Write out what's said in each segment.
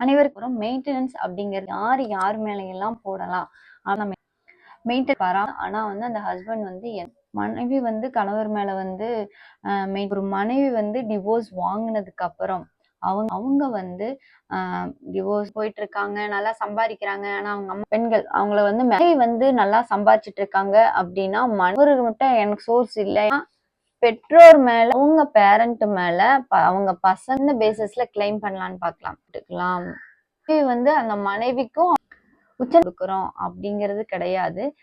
அனைவருக்கும் மெயின்டெனன்ஸ் அப்படிங்கிறது யார் யார் மேலையெல்லாம் போடலாம்? ஆனால் மெயின்டைன் வரா ஆனால் வந்து அந்த ஹஸ்பண்ட் வந்து என்- மனைவி வந்து கணவர் மேலே வந்து ஒரு மனைவி வந்து டிவோர்ஸ் வாங்கினதுக்கு அப்புறம் அவங்க அவங்க வந்து டிவோர்ஸ் போயிட்டு இருக்காங்க நல்லா சம்பாதிக்கிறாங்க. ஆனா அவங்க அம்மா பெண்கள் அவங்கள வந்து மனைவி வந்து நல்லா சம்பாதிச்சிட்டு இருக்காங்க அப்படின்னா மனவருக்கு மட்டும் எனக்கு சோர்ஸ் இல்லை. பெற்றோர் மேல அவங்க பேரண்ட் மேல ப- அவங்க பசங்க பேசிஸ்ல கிளைம் பண்ணலான்னு பார்க்கலாம். எடுக்கலாம். வந்து அந்த மனைவிக்கும் உச்ச கொடுக்குறோம் அப்படிங்கிறது கிடையாது.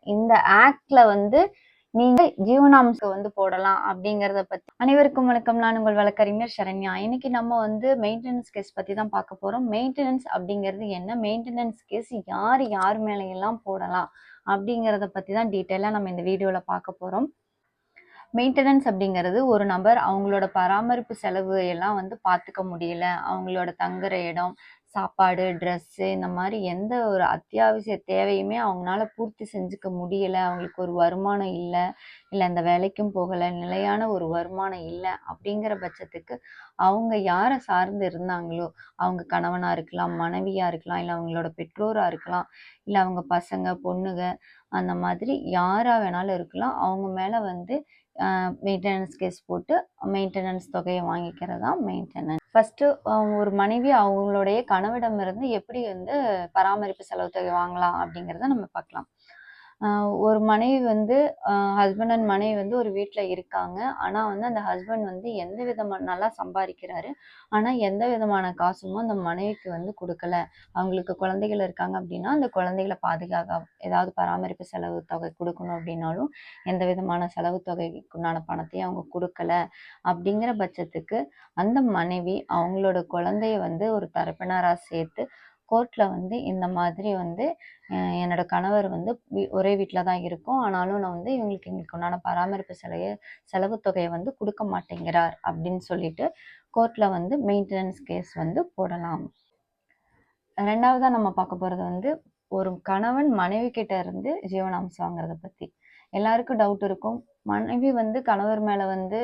இந்த ஆக்ட்ல வந்து நீங்க ஜீவனாம்சம் வந்து போடலாம் அப்படிங்கறத பத்தி. அனைவருக்கும் வணக்கம். நான் உங்கள் வழக்கறிஞர் சரண்யா. இன்னைக்கு நம்ம வந்து மெயின்டெனன்ஸ் கேஸ் பத்தி தான் பார்க்க போறோம். மெயின்டெனன்ஸ் அப்படிங்கிறது என்ன? மெயின்டெனன்ஸ் கேஸ் யார் யார் மேலையெல்லாம் போடலாம் அப்படிங்கிறத பத்தி தான் டீட்டெயிலாக நம்ம இந்த வீடியோவில் பார்க்க போகிறோம் மெயின்டெனன்ஸ் அப்படிங்கிறது ஒரு நபர் அவங்களோட பராமரிப்பு செலவு எல்லாம் வந்து பார்த்துக்க முடியல. அவங்களோட தங்குற இடம் சாப்பாடு ட்ரெஸ்ஸு இந்த மாதிரி எந்த ஒரு அத்தியாவசிய தேவையுமே அவங்களால பூர்த்தி செஞ்சுக்க முடியல. அவங்களுக்கு ஒரு வருமானம் இல்லை. இல்லை அந்த வேலைக்கும் போகலை. நிலையான ஒரு வருமானம் இல்லை அப்படிங்கிற பட்சத்துக்கு அவங்க யாரை சார்ந்து இருந்தாங்களோ அவங்க கணவனாக இருக்கலாம் மனைவியாக இருக்கலாம் இல்லை அவங்களோட பெற்றோராக இருக்கலாம் இல்லை அவங்க பசங்க பொண்ணுங்க அந்த மாதிரி யாராக வேணாலும் இருக்கலாம். அவங்க மேலே வந்து மெயின்டெனன்ஸ் கேஸ் போட்டு மெயின்டெனன்ஸ் தொகையை வாங்கிக்கிறது தான் மெயின்டெனன்ஸ் ஃபஸ்ட்டு ஒரு மனைவி அவங்களுடைய கணவிடமிருந்து எப்படி வந்து பராமரிப்பு செலவு தொகை வாங்கலாம் அப்படிங்கிறத நம்ம பார்க்கலாம். ஒரு மனைவி வந்து ஹஸ்பண்ட் அண்ட் மனைவி வந்து ஒரு வீட்டில் இருக்காங்க. ஆனால் வந்து அந்த ஹஸ்பண்ட் வந்து எந்த விதமான நல்லா சம்பாதிக்கிறாரு. ஆனால் எந்த விதமான காசுமும் அந்த மனைவிக்கு வந்து கொடுக்கல. அவங்களுக்கு குழந்தைகள் இருக்காங்க அப்படின்னா அந்த குழந்தைகளை பாதுகாக்க ஏதாவது பராமரிப்பு செலவு தொகை கொடுக்கணும் அப்படின்னாலும் எந்த விதமான செலவு தொகைக்குண்டான பணத்தையும் அவங்க கொடுக்கல. அப்படிங்கிற பட்சத்துக்கு அந்த மனைவி அவங்களோட குழந்தைய வந்து ஒரு தரப்பினராக சேர்த்து கோர்ட்ல வந்து இந்த மாதிரி வந்து என்னோட கணவர் வந்து ஒரே வீட்டில் தான் இருக்கோம். ஆனாலும் நான் வந்து இவங்களுக்கு எங்களுக்கு உண்டான பராமரிப்பு செலவு செலவு தொகையை வந்து கொடுக்க மாட்டேங்கிறார் அப்படின்னு சொல்லிட்டு கோர்ட்ல வந்து மெயின்டெனன்ஸ் கேஸ் வந்து போடலாம். ரெண்டாவதாக நம்ம பார்க்க போகிறது வந்து ஒரு கணவன் மனைவி கிட்ட இருந்து ஜீவனாம்சம் வாங்குறத பற்றி எல்லாருக்கும் டவுட் இருக்கும். மனைவி வந்து கணவர் மேலே வந்து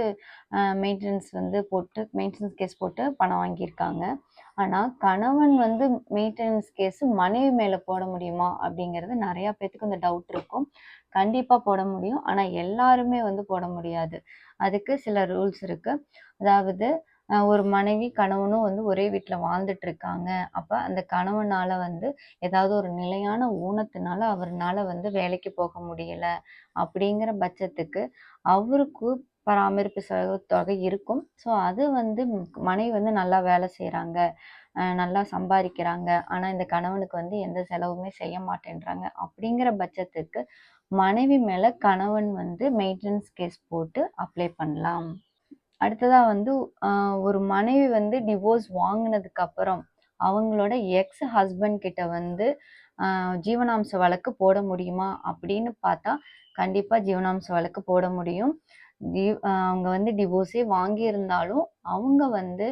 மெயின்டெனன்ஸ் வந்து போட்டு மெயின்டெனன்ஸ் கேஸ் போட்டு பணம் வாங்கியிருக்காங்க. ஆனா கணவன் வந்து மெயின்டெனன்ஸ் கேஸ் மனைவி மேல போட முடியுமா? அப்படிங்கிறது நிறைய பேத்துக்கு இந்த டவுட் இருக்கும். கண்டிப்பா போட முடியும். ஆனா எல்லாருமே வந்து போட முடியாது. அதுக்கு சில ரூல்ஸ் இருக்கு. அதாவது ஒரு மனைவி கணவனும் வந்து ஒரே வீட்டில் வாழ்ந்துட்டு இருக்காங்க அப்ப அந்த கணவனால வந்து ஏதாவது ஒரு நிலையான ஊனத்தினால அவர்னால வந்து வேலைக்கு போக முடியல. அப்படிங்கிற பட்சத்துக்கு அவருக்கு பராமரிப்பு செலவு தொகை இருக்கும். ஸோ அது வந்து மனைவி வந்து நல்லா வேலை செய்கிறாங்க நல்லா சம்பாதிக்கிறாங்க. ஆனால் இந்த கணவனுக்கு வந்து எந்த செலவுமே செய்ய மாட்டேன்றாங்க. அப்படிங்கிற பட்சத்துக்கு மனைவி மேலே கணவன் வந்து மெயின்டெனன்ஸ் கேஸ் போட்டு அப்ளை பண்ணலாம். அடுத்ததா வந்து ஒரு மனைவி வந்து டிவோர்ஸ் வாங்கினதுக்கு அப்புறம் அவங்களோட எக்ஸ் ஹஸ்பண்ட் கிட்ட வந்து ஜீவனாம்ச வழக்கு போட முடியுமா? அப்படின்னு பார்த்தா கண்டிப்பாக ஜீவனாம்ச வழக்கு போட முடியும். டி- அவங்க வந்து டிவோர்ஸே வாங்கியிருந்தாலும் அவங்க வந்து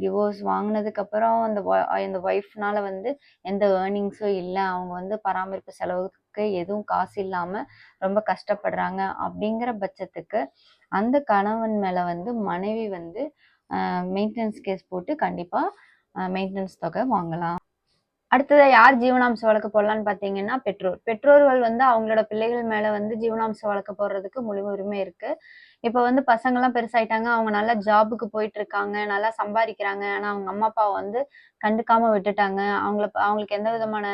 டிவோர்ஸ் வாங்கினதுக்கு அப்புறம் அந்த அந்த ஒய்ஃப்னால வந்து எந்த ஏர்னிங்ஸும் இல்லை. அவங்க வந்து பராமரிப்பு செலவுக்கு எதுவும் காசு இல்லாமல் ரொம்ப கஷ்டப்படுறாங்க அப்படிங்கிற பட்சத்துக்கு அந்த கணவன் மேலே வந்து மனைவி வந்து மெயின்டெனன்ஸ் கேஸ் போட்டு கண்டிப்பாக மெயின்டெனன்ஸ் தொகை வாங்கலாம். அடுத்ததா யார் ஜீவனாம்ச வழக்கு போடலான்னு பார்த்தீங்கன்னா பெற்றோர். பெற்றோர்கள் வந்து அவங்களோட பிள்ளைகள் மேல வந்து ஜீவனாம்ச வழக்கு போடுறதுக்கு முழு உரிமை இருக்கு. இப்போ வந்து பசங்கெல்லாம் பெருசாயிட்டாங்க அவங்க நல்லா ஜாபுக்கு போயிட்டு இருக்காங்க நல்லா சம்பாதிக்கிறாங்க. ஆனா அவங்க அம்மா அப்பாவை வந்து கண்டுக்காம விட்டுட்டாங்க. அவங்கள அவங்களுக்கு எந்த விதமான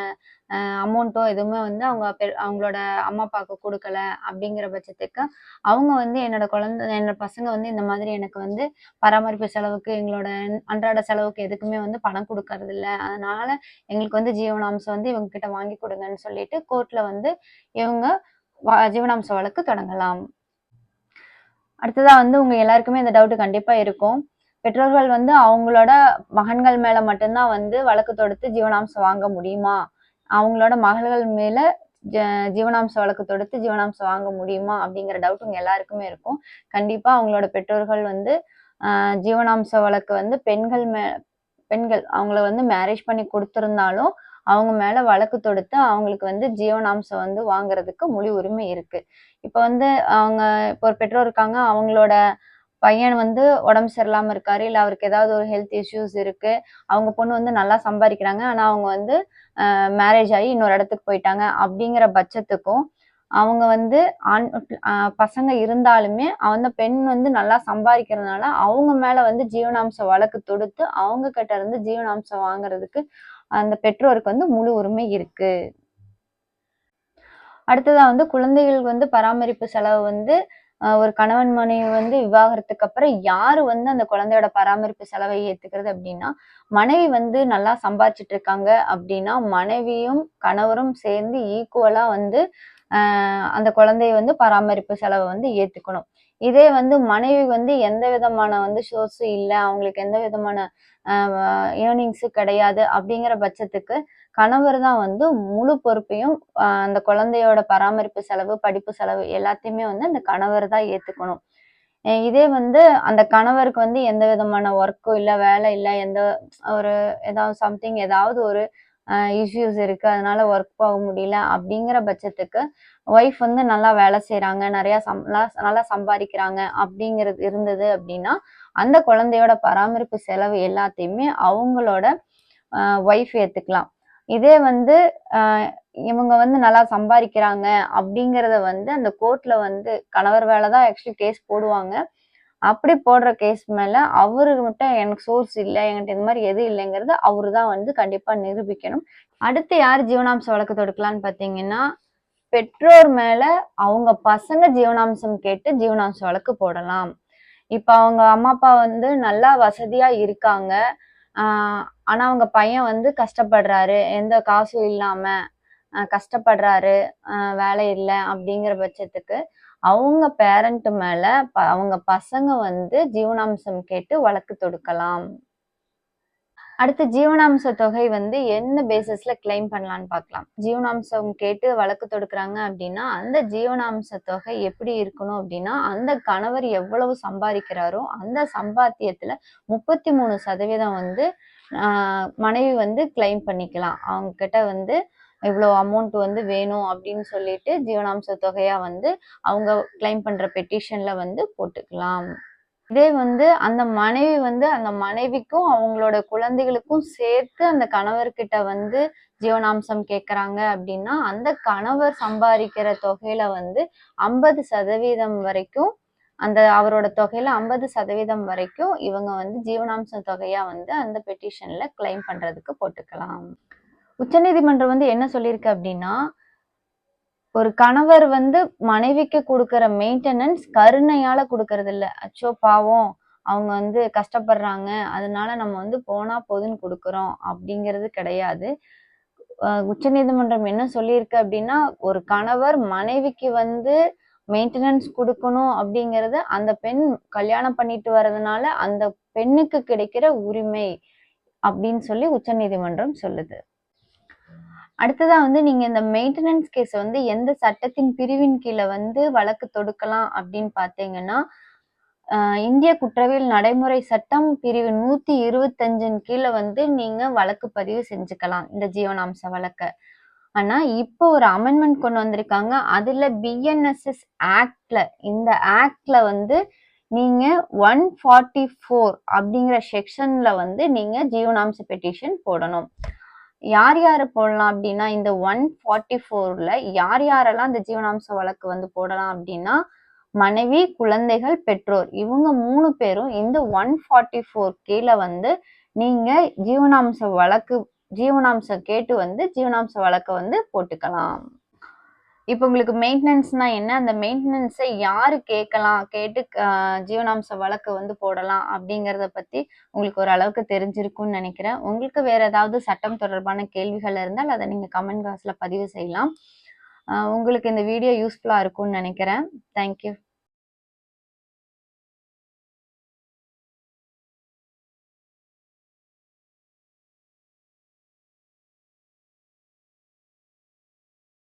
அமௌண்ட்டோ எதுவுமே வந்து அவங்க பெ- அவங்களோட அம்மா அப்பாவுக்கு கொடுக்கல அப்படிங்கிற பட்சத்துக்கு அவங்க வந்து என்னோட குழந்தை என்னோட பசங்க வந்து இந்த மாதிரி எனக்கு வந்து பராமரிப்பு செலவுக்கு எங்களோட அன்றாட செலவுக்கு எதுக்குமே வந்து பணம் கொடுக்கறது இல்லை அதனால எங்களுக்கு வந்து ஜீவனாம்சம் வந்து இவங்க கிட்ட வாங்கி கொடுங்கன்னு சொல்லிட்டு கோர்ட்ல வந்து இவங்க ஜீவனாம்ச வழக்கு தொடங்கலாம். அடுத்ததா வந்து உங்க எல்லாருக்குமே இந்த டவுட் கண்டிப்பா இருக்கும். பெற்றோர்கள் வந்து அவங்களோட மகன்கள் மேல மட்டும்தான் வந்து வழக்கு தொடுத்து ஜீவனாம்சம் வாங்க முடியுமா? அவங்களோட மகள்கள் மேல ஜீவனாம்ச வழக்கு தொடுத்து ஜீவனாம்சம் வாங்க முடியுமா அப்படிங்கிற டவுட் உங்க எல்லாருக்குமே இருக்கும். கண்டிப்பா அவங்களோட பெற்றோர்கள் வந்து ஜீவனாம்ச வழக்கு வந்து பெண்கள் மே பெண்கள் அவங்கள வந்து மேரேஜ் பண்ணி கொடுத்திருந்தாலும் அவங்க மேல வழக்கு தொடுத்து அவங்களுக்கு வந்து ஜீவனாம்சம் வந்து வாங்குறதுக்கு முழு உரிமை இருக்கு. இப்ப வந்து அவங்க இப்போ ஒரு பெற்றோர் இருக்காங்க அவங்களோட பையன் வந்து உடம்பு சரியில்லாம இருக்காரு இல்ல அவருக்கு ஏதாவது ஒரு ஹெல்த் இஷ்யூஸ் இருக்கு அவங்க பொண்ணு வந்து நல்லா சம்பாதிக்கிறாங்க ஆனா அவங்க வந்து மேரேஜ் ஆகி இன்னொரு இடத்துக்கு போயிட்டாங்க அப்படிங்கிற பட்சத்துக்கும் அவங்க வந்து ஆண் பசங்க இருந்தாலுமே அந்த பெண் வந்து நல்லா சம்பாதிக்கிறதுனால அவங்க மேல வந்து ஜீவனாம்ச வழக்கு தொடுத்து அவங்க கிட்ட இருந்து ஜீவனாம்சம் வாங்குறதுக்கு அந்த பெற்றோருக்கு வந்து முழு உரிமை இருக்கு. அடுத்ததா வந்து குழந்தைகளுக்கு வந்து பராமரிப்பு செலவு வந்து ஒரு கணவன் மனைவி வந்து விவாகரத்துக்கு அப்புறம் யாரு வந்து அந்த குழந்தையோட பராமரிப்பு செலவை ஏத்துக்கிறது அப்படின்னா மனைவி வந்து நல்லா சம்பாதிச்சிட்டு இருக்காங்க அப்படின்னா மனைவியும் கணவரும் சேர்ந்து ஈக்குவலா வந்து அந்த குழந்தைய வந்து பராமரிப்பு செலவை வந்து ஏத்துக்கணும். இதே வந்து மனைவி வந்து எந்த விதமான வந்து சோர்ஸும் இல்லை அவங்களுக்கு எந்த விதமான ஏர்னிங்ஸும் கிடையாது அப்படிங்கிற பட்சத்துக்கு கணவர் தான் வந்து முழு பொறுப்பையும் அந்த குழந்தையோட பராமரிப்பு செலவு படிப்பு செலவு எல்லாத்தையுமே வந்து அந்த கணவர் தான் ஏத்துக்கணும். இதே வந்து அந்த கணவருக்கு வந்து எந்த விதமான ஒர்க்கும் இல்லை வேலை இல்லை எந்த ஒரு ஏதாவது சம்திங் ஏதாவது ஒரு இஷ்யூஸ் இருக்கு அதனால ஒர்க் போக முடியல அப்படிங்கிற பட்சத்துக்கு ஒய்ஃப் வந்து நல்லா வேலை செய்கிறாங்க நிறைய சம் நல்லா- சம்பாதிக்கிறாங்க அப்படிங்கிறது இருந்தது அப்படின்னா அந்த குழந்தையோட பராமரிப்பு செலவு எல்லாத்தையுமே அவங்களோட ஒய்ஃப் ஏத்துக்கலாம். இதே வந்து இவங்க வந்து நல்லா சம்பாதிக்கிறாங்க அப்படிங்கிறத வந்து அந்த கோர்ட்ல வந்து கணவர் வேலை தான் ஆக்சுவலி கேஸ் போடுவாங்க. அப்படி போடுற கேஸ் மேல அவரு மட்டும் எனக்கு சோர்ஸ் இல்லை என்கிட்ட இந்த மாதிரி எது இல்லைங்கிறது அவரு தான் வந்து கண்டிப்பா நிரூபிக்கணும். அடுத்து யார் ஜீவனாம்ச வழக்கு தொடுக்கலான்னு பாத்தீங்கன்னா பெற்றோர் மேல அவங்க பசங்க ஜீவனாம்சம் கேட்டு ஜீவனாம்ச வழக்கு போடலாம். இப்ப அவங்க அம்மா அப்பா வந்து நல்லா வசதியா இருக்காங்க. ஆஹ் ஆனா அவங்க பையன் வந்து கஷ்டப்படுறாரு. எந்த காசும் இல்லாம கஷ்டப்படுறாரு. வேலை இல்லை அப்படிங்கிற பட்சத்துக்கு அவங்க பேரண்ட் மேல ப- அவங்க பசங்க வந்து ஜீவனாம்சம் கேட்டு வழக்கு தொடுக்கலாம். அடுத்து ஜீவனாம்ச தொகை வந்து என்ன பேசிஸ்ல கிளைம் பண்ணலாம்னு பார்க்கலாம். ஜீவனாம்சம் கேட்டு வழக்கு தொடுக்குறாங்க அப்படின்னா அந்த ஜீவனாம்ச தொகை எப்படி இருக்கணும் அப்படின்னா அந்த கணவர் எவ்வளவு சம்பாதிக்கிறாரோ அந்த சம்பாத்தியத்துல முப்பத்தி மூணு சதவீதம் வந்து ஆஹ் மனைவி வந்து கிளைம் பண்ணிக்கலாம். அவங்க கிட்ட வந்து இவ்வளோ அமௌண்ட் வந்து வேணும் அப்படின்னு சொல்லிட்டு ஜீவனாம்ச தொகையா வந்து அவங்க கிளைம் பண்ற பெட்டிஷன்ல வந்து போட்டுக்கலாம். இதே வந்து அந்த மனைவி வந்து அந்த மனைவிக்கும் அவங்களோட குழந்தைகளுக்கும் சேர்த்து அந்த கணவர்கிட்ட வந்து ஜீவனாம்சம் கேட்குறாங்க அப்படின்னா அந்த கணவர் சம்பாதிக்கிற தொகையில வந்து ஐம்பது சதவீதம் வரைக்கும் அந்த அவரோட தொகையில ஐம்பது சதவீதம் வரைக்கும் இவங்க வந்து ஜீவனாம்ச தொகையா வந்து அந்த பெட்டிஷன்ல கிளைம் பண்றதுக்கு போட்டுக்கலாம். உச்சநீதிமன்றம் வந்து என்ன சொல்லியிருக்கு அப்படின்னா ஒரு கணவர் வந்து மனைவிக்கு கொடுக்கற மெயின்டெனன்ஸ் கருணையால கொடுக்கறது இல்ல அச்சோ பாவம் அவங்க வந்து கஷ்டப்படுறாங்க அதனால நம்ம வந்து போனா போதுன்னு கொடுக்கறோம் அப்படிங்கிறது கிடையாது. உச்சநீதிமன்றம் என்ன சொல்லியிருக்கு அப்படின்னா ஒரு கணவர் மனைவிக்கு வந்து மெயின்டெனன்ஸ் கொடுக்கணும் அப்படிங்கறது அந்த பெண் கல்யாணம் பண்ணிட்டு வர்றதுனால அந்த பெண்ணுக்கு கிடைக்கிற உரிமை அப்படின்னு சொல்லி உச்சநீதிமன்றம் சொல்லுது. அடுத்ததா வந்து நீங்க இந்த மெயின்டெனன்ஸ் கேஸ் வந்து எந்த சட்டத்தின் பிரிவின் கீழே வந்து வழக்கு தொடுக்கலாம் அப்படின்னு பாத்தீங்கன்னா இந்திய குற்றவியல் நடைமுறை சட்டம் பிரிவு நூத்தி இருபத்தஞ்சின் கீழே வந்து நீங்க வழக்கு பதிவு செஞ்சுக்கலாம் இந்த ஜீவனாம்ச வழக்க. ஆனா இப்போ ஒரு அமெண்ட்மெண்ட் கொண்டு வந்திருக்காங்க. அதுல பிஎன்எஸ்எஸ் ஆக்ட்ல இந்த ஆக்ட்ல வந்து நீங்க ஒன் ஃபார்ட்டி ஃபோர் அப்படிங்கிற செக்ஷன்ல வந்து நீங்க ஜீவனாம்ச பெட்டிஷன் போடணும். யார் யார் போடலாம் அப்படின்னா இந்த ஒன் ஃபார்ட்டி ஃபோர்ல யார் யாரெல்லாம் இந்த ஜீவனாம்ச வழக்கு வந்து போடலாம் அப்படின்னா மனைவி குழந்தைகள் பெற்றோர். இவங்க மூணு பேரும் இந்த ஒன் ஃபார்ட்டி ஃபோர் கீழே வந்து நீங்க ஜீவனாம்ச வழக்கு ஜீவனாம்சம் கேட்டு வந்து ஜீவனாம்ச வழக்கை வந்து போட்டுக்கலாம். இப்போ உங்களுக்கு மெயின்டெனன்ஸ்னா என்ன? அந்த மெயின்டெனன்ஸை யாரு கேட்கலாம்? கேட்டு ஜீவனாம்ச வழக்கு வந்து போடலாம் அப்படிங்கிறத பத்தி உங்களுக்கு ஒரு அளவுக்கு தெரிஞ்சிருக்கும்னு நினைக்கிறேன். உங்களுக்கு வேற ஏதாவது சட்டம் தொடர்பான கேள்விகள் இருந்தால் அதை நீங்க கமெண்ட் பாக்ஸ்ல பதிவு செய்யலாம். உங்களுக்கு இந்த வீடியோ யூஸ்ஃபுல்லா இருக்கும்னு நினைக்கிறேன். தேங்க்யூ